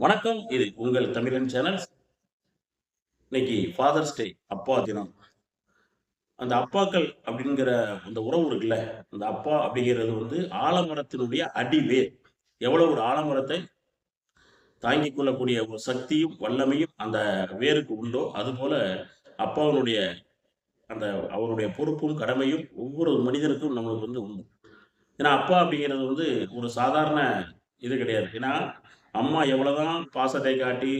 வணக்கம். இது உங்கள் தமிழன் சேனல். இன்னைக்கு ஃபாதர்ஸ் டே அப்பா தினம். அந்த அப்பாக்கள் அப்படிங்கிற அந்த உறவு இருக்குல்ல அந்த அப்பா அப்படிங்கிறது வந்து ஆலமரத்தினுடைய அடிவேர் எவ்வளவு ஒரு ஆலமரத்தை தாங்கிக் கொள்ளக்கூடிய ஒரு சக்தியும் வல்லமையும் அந்த வேருக்கு உண்டோ அதுபோல அப்பாவினுடைய அந்த அவருடைய பொறுப்பும் கடமையும் ஒவ்வொரு மனிதனுக்கும் நம்மளுக்கு வந்து உண்டு. ஏன்னா அப்பா அப்படிங்கிறது வந்து ஒரு சாதாரண இது கிடையாது. ஏன்னா அம்மா எவ்வளவுதான் பாசத்தை காட்டி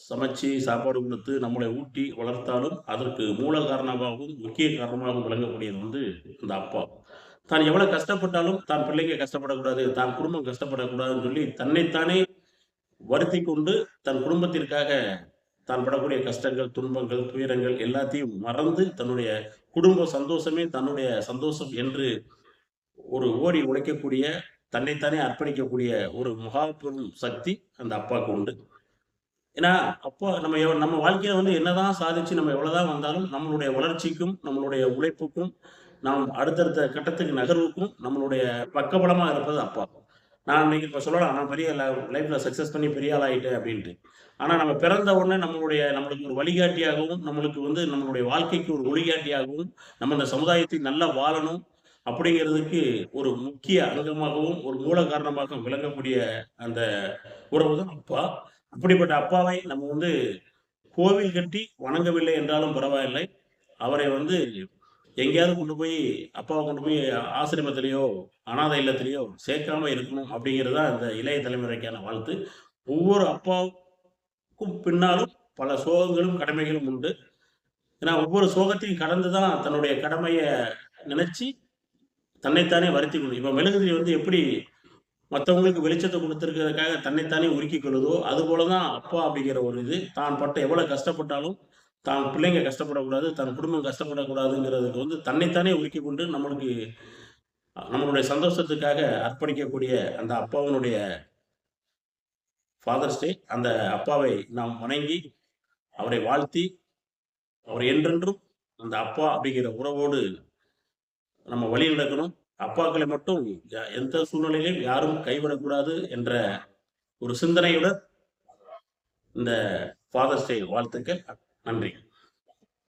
சமைச்சு சாப்பாடு கொடுத்து நம்மளை ஊட்டி வளர்த்தாலும் அதற்கு மூல காரணமாகவும் முக்கிய காரணமாகவும் விளங்கக்கூடியது வந்து இந்த அப்பா. தான் எவ்வளவு கஷ்டப்பட்டாலும் தான் பிள்ளைங்க கஷ்டப்படக்கூடாது தான் குடும்பம் கஷ்டப்படக்கூடாதுன்னு சொல்லி தன்னைத்தானே வருத்தி கொண்டு தன் குடும்பத்திற்காக தான் படக்கூடிய கஷ்டங்கள் துன்பங்கள் துயரங்கள் எல்லாத்தையும் மறந்து தன்னுடைய குடும்ப சந்தோஷமே தன்னுடைய சந்தோஷம் என்று ஒரு ஓடி உழைக்கக்கூடிய தன்னைத்தானே அர்ப்பணிக்கக்கூடிய ஒரு மகாபெரும் சக்தி அந்த அப்பாவுக்கு உண்டு. ஏன்னா அப்பா நம்ம நம்ம வாழ்க்கையில வந்து என்னதான் சாதிச்சு நம்ம எவ்வளவுதான் வந்தாலும் நம்மளுடைய வளர்ச்சிக்கும் நம்மளுடைய உழைப்புக்கும் நாம் அடுத்தடுத்த கட்டத்துக்கு நகர்வுக்கும் நம்மளுடைய பக்கபலமா இருப்பது அப்பா. நான் இன்னைக்கு இப்போ சொல்லலாம் நான் பெரிய லைஃப்ல சக்சஸ் பண்ணி பெரிய ஆள் ஆயிட்டேன் அப்படின்ட்டு. ஆனா நம்ம பிறந்த உடனே நம்மளுடைய நம்மளுக்கு ஒரு வழிகாட்டியாகவும் நம்மளுக்கு வந்து நம்மளுடைய வாழ்க்கைக்கு ஒரு ஒளிகாட்டியாகவும் நம்ம இந்த சமுதாயத்தை நல்லா வாழணும். அப்படிங்கிறதுக்கு ஒரு முக்கிய அங்கமாகவும் ஒரு மூல காரணமாக விளங்கக்கூடிய அந்த உறவு தான் அப்பா. அப்படிப்பட்ட அப்பாவை நம்ம வந்து கோவில் கட்டி வணங்கவில்லை என்றாலும் பரவாயில்லை. அவரை வந்து எங்கேயாவது கொண்டு போய் அப்பாவை கொண்டு போய் ஆசிரமத்திலேயோ அனாதை இல்லத்திலேயோ சேர்க்காம இருக்கணும் அப்படிங்கிறதா அந்த இந்த இளைய தலைமுறைக்கான வாழ்த்து. ஒவ்வொரு அப்பாவுக்கும் பின்னாலும் பல சோகங்களும் கடமைகளும் உண்டு. ஏன்னா ஒவ்வொரு சோகத்தையும் கடந்து தான் தன்னுடைய கடமையை நினைச்சு தன்னைத்தானே வருத்தி கொள்ளும். இப்போ மெழுகுதிரி வந்து எப்படி மற்றவங்களுக்கு வெளிச்சத்தை கொடுத்துருக்கிறதுக்காக தன்னைத்தானே உருக்கி கொள்ளுதோ அது போல தான் அப்பா அப்படிங்கிற ஒரு இது. தான் பட்ட எவ்வளோ கஷ்டப்பட்டாலும் தான் பிள்ளைங்க கஷ்டப்படக்கூடாது தன் குடும்பம் கஷ்டப்படக்கூடாதுங்கிறதுக்கு வந்து தன்னைத்தானே உருக்கி கொண்டு நம்மளுக்கு நம்மளுடைய சந்தோஷத்துக்காக அர்ப்பணிக்கக்கூடிய அந்த அப்பாவினுடைய ஃபாதர்ஸ் டே அந்த அப்பாவை நாம் வணங்கி அவரை வாழ்த்தி அவர் என்றென்றும் அந்த அப்பா அப்படிங்கிற உறவோடு நம்ம வழி நடக்கணும் அப்பாக்களை மட்டும் எந்த சூழ்நிலையிலும் யாரும் கைவிடக்கூடாது என்ற ஒரு சிந்தனையுடன் இந்த ஃபாதர்ஸ் டே வாழ்த்துக்கள். நன்றி.